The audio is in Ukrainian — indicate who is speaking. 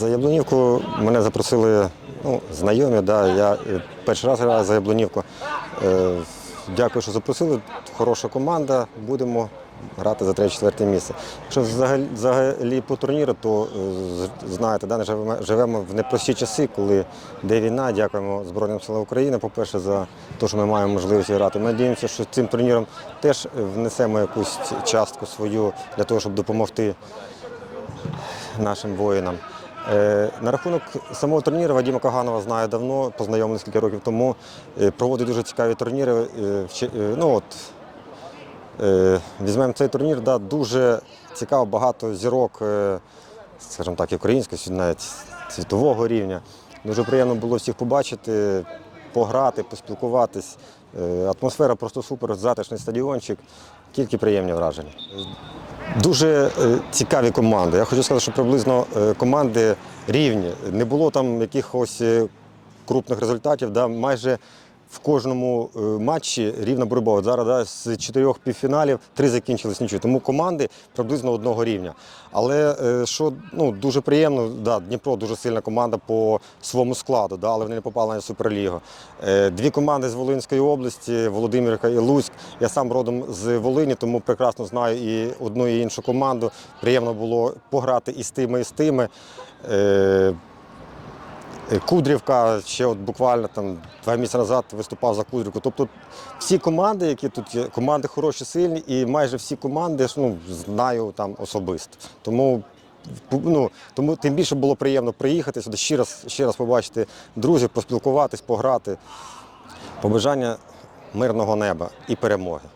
Speaker 1: За Яблунівку мене запросили ну, знайомі. Да, я е, перший раз граю за Яблунівку. Е, Дякую, що запросили. Хороша команда. Будемо грати за третє-четверте місце. Якщо взагалі, взагалі по турніру, то е, знаєте, да, живемо в непрості часи, коли де війна. Дякуємо Збройним силам України, по-перше, за те, що ми маємо можливість грати. Ми надіємося, що цим турніром теж внесемо якусь частку свою для того, щоб допомогти нашим воїнам. Е, На рахунок самого турніру Вадима Каганова знаю давно, познайомилися кілька років тому. Е, Проводить дуже цікаві турніри. Е, Ну, от, візьмемо цей турнір, да, дуже цікаво, багато зірок, скажімо так, і українського, навіть світового рівня. Дуже приємно було всіх побачити, пограти, поспілкуватись. Атмосфера просто супер, затишний стадіончик, тільки приємні враження. Дуже е, цікаві команди. Я хочу сказати, що приблизно е, команди рівні. Не було там якихось е, крупних результатів. Да? Майже в кожному е, матчі рівна боротьба. От зараз да, з чотирьох півфіналів три закінчились нічого. Тому команди приблизно одного рівня. Але е, що ну, дуже приємно, да, Дніпро дуже сильна команда по своєму складу, да, але вони не попали на Суперлігу. Е, Дві команди з Волинської області, Володимирка і Луцьк. Я сам родом з Волині, тому прекрасно знаю і одну і іншу команду. Приємно було пограти і з тими, і з тими. Кудрівка ще от буквально там два місяці назад виступав за Кудрівку. Тобто всі команди, які тут є, команди хороші, сильні, і майже всі команди ну, знаю там особисто. Тому, ну, тому тим більше було приємно приїхати сюди, ще раз, ще раз побачити друзів, поспілкуватись, пограти. Побажання мирного неба і перемоги.